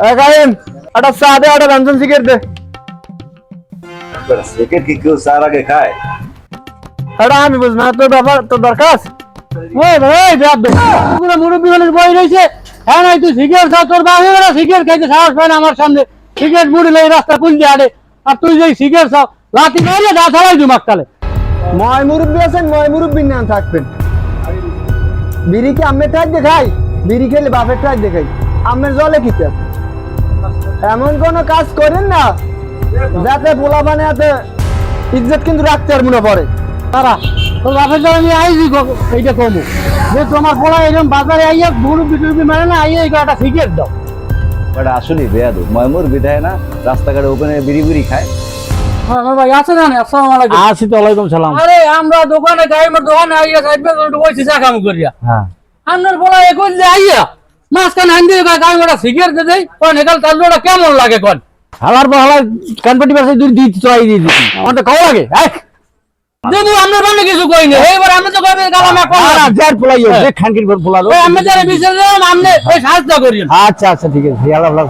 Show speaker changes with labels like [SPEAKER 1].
[SPEAKER 1] কাহিম একটা চা দে একটা রঞ্জন সিগারেট দে।
[SPEAKER 2] সিগারেট কি কেউ চার আগে খায়?
[SPEAKER 1] এটা আমি বুঝ না তোর ব্যাপার তোর দরকার ওই ভাই ব্যাপ দে পুরো মুরব্বী মানুষ বই রয়েছে। হ্যাঁ নাই তুই সিগারেট খা তোর বাবা এবারে সিগারেট খাইতে সাহস পায় না আমার সামনে। সিগারেট মুড়ি লই রাস্তা কুল দিয়ে আড়ে আর তুই যে সিগারেট খাও লাতি মারিয়ে দা ছাড়াই দিও মাকালে ময় মুরব্বী আছেন ময় মুরব্বীর নাম থাকবেন। বিড়ি কি আমের টাইট দেখাই? বিড়ি খেলে বাপের টাইট দেখাই। আমের জলে কিতে এমন কোন কাজ করেন না যাতে পোলা মানে এতে ইজ্জত কিন্তু রাখতে আর মনে পড়ে। তারা তোর বাপের জন্য আমি আইজি গো- এইটা কমু। যে তোমার পোলা এরকম বাজারে আইয়া মুরব্বী টুরব্বি মানে না আইয়া এই একটা সিগারেট দাও
[SPEAKER 2] বাট আসলে বেয়াদু ময়মুর বিধায় না রাস্তাঘাটে ওখানে বিড়ি বিড়ি খায়।
[SPEAKER 3] হ্যাঁ ভাই আছে না আসসালামু আলাইকুম।
[SPEAKER 1] আসি তো ওয়ালাইকুম সালাম।
[SPEAKER 3] আরে আমরা দোকানে আমার দোকানে আইয়া সাইডে বইছি চা কাম করিয়া।
[SPEAKER 1] হ্যাঁ।
[SPEAKER 3] আপনার বলা একই যে আইয়া? মাঝখানে হান্দি গাই ওটা সিগারেট দে দেই কোন একাল তার লোটা কেমন লাগে কোন?
[SPEAKER 1] হালার পর হালার কানপটি পাশে দুই দিতে চাই দিয়ে দিছি আমার তো খাওয়া লাগে এই,
[SPEAKER 3] দেবু আমরা বানে কিছু কই না। এইবার আমরা তো কইবে গালা না কোন
[SPEAKER 1] আর যার পোলাই যে খানকির পর পোলালো।
[SPEAKER 3] আমরা যারা বিচার আপনি ওই সাহায্য করি।
[SPEAKER 1] আচ্ছা আচ্ছা ঠিক আছে। আল্লাহ আল্লাহ।